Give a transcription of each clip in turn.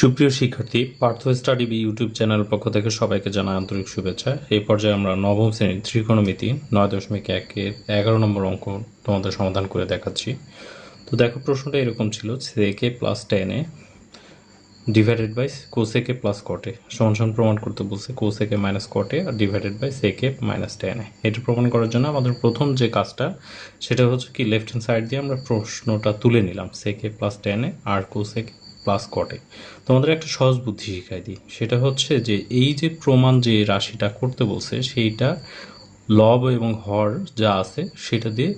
সুপ্রিয় শিক্ষার্থী, Partha study B YouTube চ্যানেলের পক্ষ থেকে সবাইকে জানাই আন্তরিক শুভেচ্ছা। এই পর্যায়ে আমরা নবম শ্রেণির ত্রিকোণমিতি নয় দশমিক একের এগারো নম্বর অঙ্ক তোমাদের সমাধান করে দেখাচ্ছি। তো দেখো, প্রশ্নটা এরকম ছিল sec A plus tan A divided by cosec A plus cot A সমান সমান প্রমাণ করতে বলছে cosec A minus cot A R divided by sec A minus tan A এটা প্রমাণ করার জন্য আমাদের প্রথম যে কাজটা, সেটা হচ্ছে কি লেফট হ্যান্ড সাইড দিয়ে আমরা প্রশ্নটা তুলে নিলাম সেকে প্লাস টেনে আর কোসেকে প্লাস কটে তোমাদের একটা সহজ বুদ্ধি শিখাই দিই। সেটা হচ্ছে যে, এই যে প্রমাণ যে রাশিটা করতে বলছে, সেইটা লব এবং হর যা আছে, সেটা দিয়ে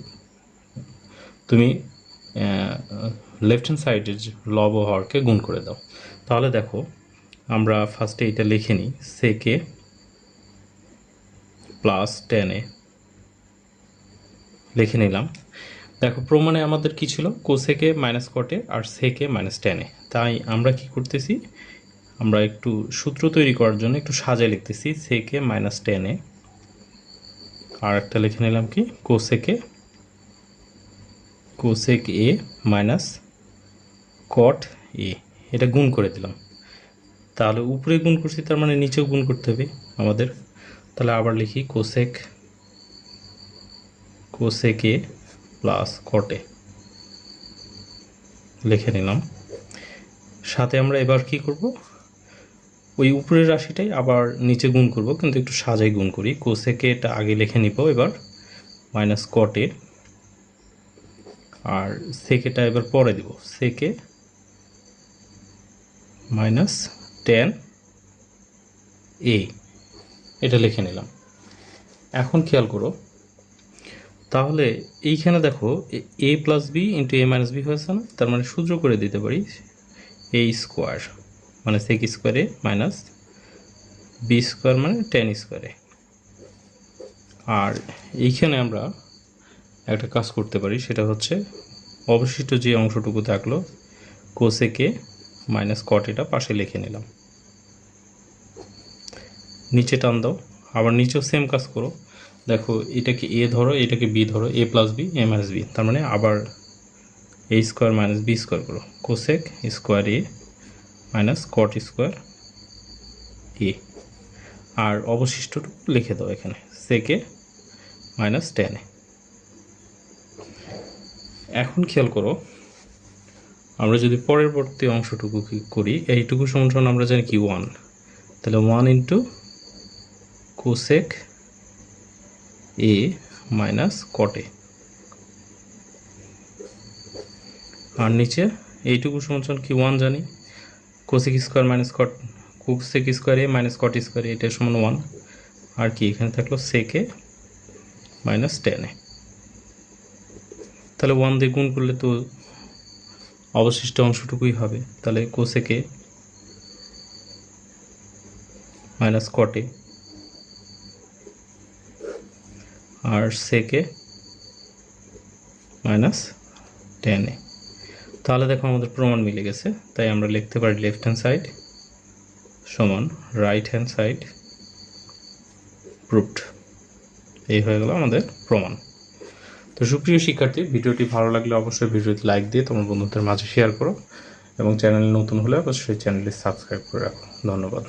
তুমি লেফট হ্যান্ড সাইডের লব ও হরকে গুণ করে দাও। তাহলে দেখো, আমরা ফার্স্টে এটা লিখে নিই সেকে প্লাস টেনে লিখে নিলাম। দেখো, প্রমাণে আমাদের কি ছিল? কোসেকে মাইনাস কটে আর সেকে মাইনাস টেনে তাই আমরা কি করতেছি? আমরা একটু সূত্র তৈরি করার জন্য একটু সাজায় লিখতেছি সেকে মাইনাস টেনে আর একটা লিখে নিলাম কি? Cosec A cosec A minus cot A এটা গুণ করে দিলাম। তাহলে উপরে গুণ করছি, তার মানে নিচেও গুণ করতে হবে আমাদের। তাহলে আবার লিখি cosec cosec A plus cot A. লিখে নিলাম। সাথে আমরা এবার কি করব? ওই উপরের রাশিটাই আবার নিচে গুণ করব, কিন্তু একটু সাজাই গুণ করি। কোসেকে এটা আগে লিখে নিব এবার, মাইনাস কটে। আর সেকেটা এবার পরে দিব। সেকে মাইনাস টেন এ। এটা লিখে নিলাম। এখন খেয়াল করো তাহলে এইখানে দেখো, A plus B into A minus B হয়েছে না? তার মানে সূত্র করে দিতে পারি এ স্কোয়ার মানে sec square A minus B square মানে টেন স্কোয়ারে আর এইখানে আমরা একটা কাজ করতে পারি, সেটা হচ্ছে অবশিষ্ট যে অংশটুকু থাকল কোসেকে মাইনাস কট এটা পাশে লিখে নিলাম। নিচে টান দাও, আবার নিচেও সেম কাজ করো। দেখো, এটাকে এ ধরো, এটাকে বি ধরো A plus B A minus B তার মানে আবার A square minus B square করো। Cosec square A minus cot square A আর অবশিষ্টটুকু লিখে দাও এখানে সেকে মাইনাস টেনে এখন খেয়াল করো, আমরা যদি পরবর্তী অংশটুকু করি, এইটুকু সমান আমরা জানি কি ওয়ান তাহলে one into cosec A minus cot A আর নিচে এইটুকু সমান কি ওয়ান জানি? Cosec square minus cot cosec square A minus cot square এটা সমান ওয়ান আর কি এখানে থাকল সেকে মাইনাস টেনে তাহলে ওয়ান দিয়ে গুণ করলে তো অবশিষ্ট অংশটুকুই হবে। তাহলে কোসেকে মাইনাস কটে আর সেকে মাইনাস টেন এ। তাহলে দেখো আমাদের প্রমাণ মিলে গেছে। তাই আমরা লিখতে পারি লেফট হ্যান্ড সাইড সমান রাইট হ্যান্ড সাইড প্রুফড এই হয়ে গেল আমাদের প্রমাণ। তো সুপ্রিয় শিক্ষার্থী, ভিডিওটি ভালো লাগলে অবশ্যই ভিডিওতে লাইক দিয়ে তোমার বন্ধুদের মাঝে শেয়ার করো এবং চ্যানেল নতুন হলে অবশ্যই চ্যানেলটি সাবস্ক্রাইব করে রাখো। ধন্যবাদ।